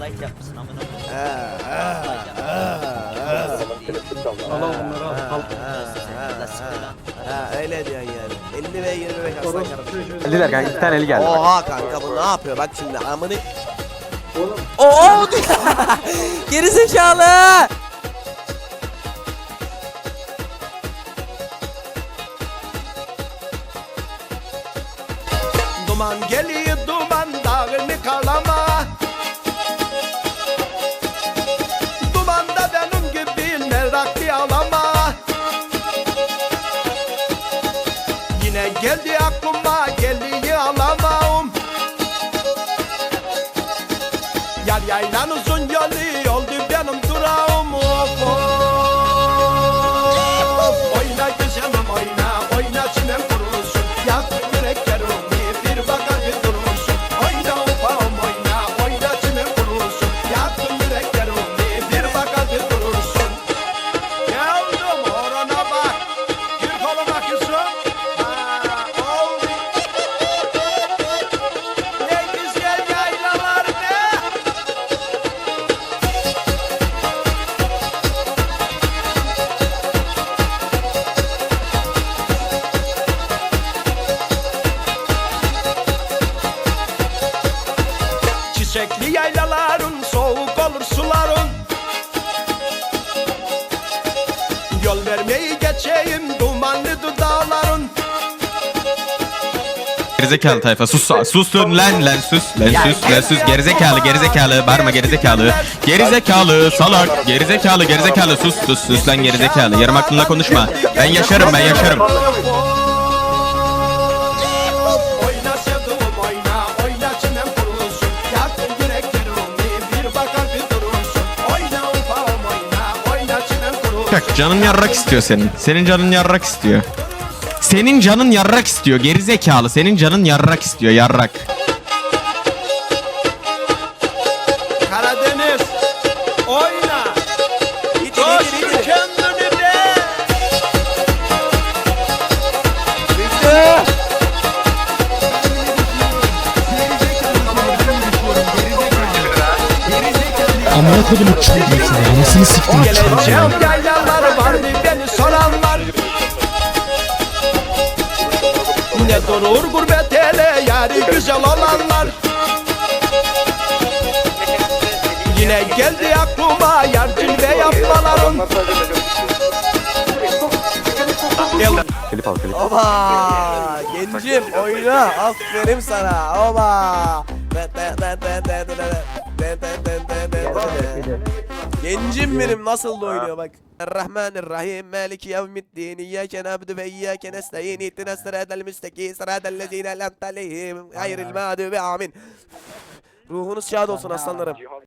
like yapmışsın amına ha. yapmışsın. Al al. Allah. Ha öyle diyorsun yani. 50 ve 20 ve kastan Orası kardeşim. Eliler kanka iki tane eli geldi. bak. Oha kanka bu ne yapıyor bak şimdi amını. Oğlum Oo! Geri zekalı! Duman geliyor duman dağını karlama Yar yaylan Çiçekli yaylaların soğuk olur suların. Yol vermeyi geçeyim dumanlı dudağların. Gerizekalı tayfa sus sus lan lan lan sus lan sus lan sus. gerizekalı gerizekalı bağırma gerizekalı. Gerizekalı salak. Gerizekalı gerizekalı sus sus sus lan gerizekalı. Yarım aklınla konuşma. Ben yaşarım ben yaşarım Bak canın yarrak istiyor senin. Senin canın yarrak istiyor. Senin canın yarrak istiyor gerizekalı. Senin canın yarrak istiyor yarrak. Karadeniz oyna Amına kodumu çocuğum seni. Anasını siktim beni soranlar. Ne durur gurbet ele yari güzel olanlar. Yine geldi aklıma yar cilve yapmaların Klip al klip Oba gencim oyna aferin sana oba Gencim benim nasıl da oynuyor bak. Errahmanirrahim Maliki yevmiddin İyyâke nabdu ve iyyâke nestaîn İhdina sıratel müstakîm Sıratel lezîne lem talihim Gayril mağdubi amin Ruhunuz şad olsun aslanlarım